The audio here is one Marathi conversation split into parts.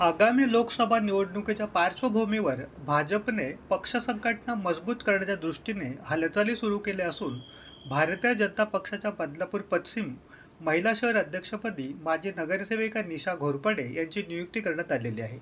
आगामी लोकसभा निवडणुकीच्या पार्श्वभूमीवर भाजपने पक्ष संघटना मजबूत करण्याच्या दृष्टीने हालचाली सुरू केल्या असून भारतीय जनता पक्षाच्या बदलापूर पश्चिम महिला शहर अध्यक्षपदी माजी नगरसेविका निशा घोरपडे यांची नियुक्ती करण्यात आलेली आहे.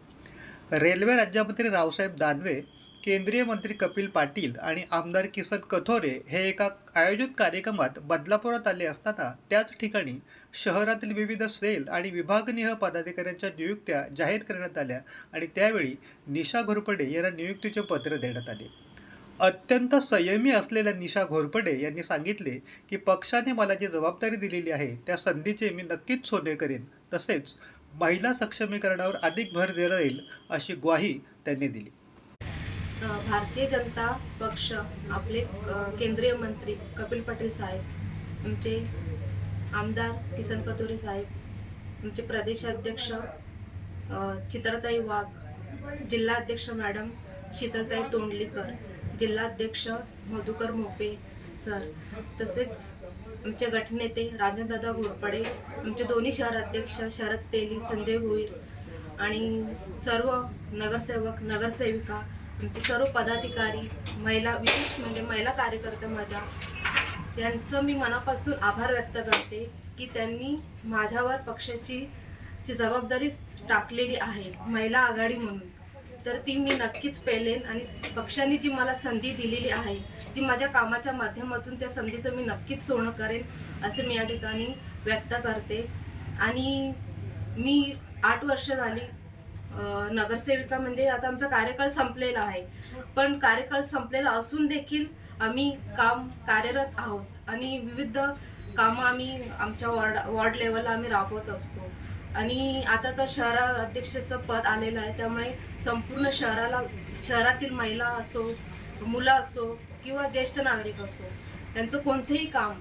रेल्वे राज्यमंत्री रावसाहेब दानवे केंद्रीय मंत्री कपिल पाटील आणि आमदार किसन कथोरे हे एका आयोजित कार्यक्रमात बदलापुरात आले असताना त्याच ठिकाणी शहरातील विविध सेल आणि विभागनिय पदाधिकाऱ्यांच्या नियुक्त्या जाहीर करण्यात आल्या आणि त्यावेळी निशा घोरपडे यांना नियुक्तीचे पत्र देण्यात आले. अत्यंत संयमी असलेल्या निशा घोरपडे यांनी सांगितले की पक्षाने मला जी जबाबदारी दिलेली आहे त्या संधीचे मी नक्कीच सोने करेन तसेच महिला सक्षमीकरणावर अधिक भर दिला जाईल अशी ग्वाही त्यांनी दिली. भारतीय जनता पक्ष आपले केंद्रीय मंत्री कपिल पाटील साहेब आमचे आमदार किसन कतोरे साहेब आमचे प्रदेशाध्यक्ष चित्रताई वाघ जिल्हाध्यक्ष मॅडम शीतलताई तोंडलीकर जिल्हाध्यक्ष मधुकर मोपे सर तसेच आमचे गटनेते राजनदादा घोरपडे आमचे दोन्ही शहर अध्यक्ष शरद तेली संजय भोईर आणि सर्व नगरसेवक नगरसेविका आमचे सर्व पदाधिकारी महिला विशेष म्हणजे महिला कार्यकर्ते माझ्या यांचं मी मनापासून आभार व्यक्त करते की त्यांनी माझ्यावर पक्षाची जी जबाबदारी टाकलेली आहे महिला आघाडी म्हणून. तर ती मी नक्कीच पेलेन आणि पक्षाने जी मला संधी दिलेली आहे ती माझ्या कामाच्या माध्यमातून त्या संधीचं मी नक्कीच सोनं करेन असे मी या ठिकाणी व्यक्त करते. आणि मी आठ वर्ष झाली नगरसेविका म्हणजे आता आमचा कार्यकाळ संपलेला आहे. पण कार्यकाळ संपलेला असून देखील आम्ही काम कार्यरत आहोत आणि विविध कामं आम्ही आमच्या वॉर्ड वॉर्ड लेवलला आम्ही राबवत असतो. आणि आता तर शहरा अध्यक्षाचं पद आलेलं आहे. त्यामुळे संपूर्ण शहराला शहरातील महिला असो मुलं असो किंवा ज्येष्ठ नागरिक असो त्यांचं कोणतेही काम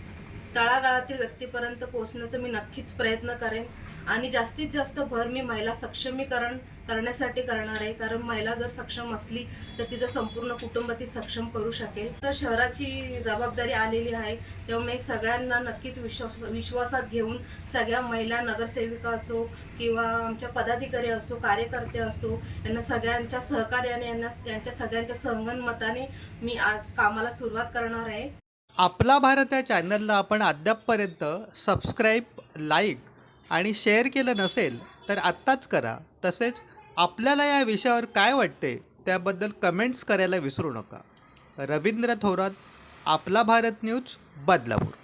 तळागाळातील व्यक्तीपर्यंत पोहोचण्याचा मी नक्कीच प्रयत्न करेन. आणि जास्तीत जास्त भर मी महिला सक्षमीकरण करण्यासाठी करणार आहे. कारण महिला जर सक्षम असली तर तिचं संपूर्ण कुटुंब ती सक्षम करू शकेल. तर शहराची जबाबदारी आलेली आहे. तेव्हा मी सगळ्यांना नक्कीच विश्वास विश्वासात घेऊन सगळ्या महिला नगरसेविका असो किंवा आमच्या पदाधिकारी असो कार्यकर्ते असो यांना सगळ्यांच्या सहकार्याने यांना यांच्या सगळ्यांच्या संगनमताने मी आज कामाला सुरुवात करणार आहे. आपला भारत या चॅनलला आपण अद्यापपर्यंत सबस्क्राईब लाईक आणि शेअर केलं नसेल तर आत्ताच करा. तसेच आपल्याला या विषयावर काय वाटते त्याबद्दल कमेंट्स करायला विसरू नका. रवींद्र थोरात आपला भारत न्यूज बदलापूर.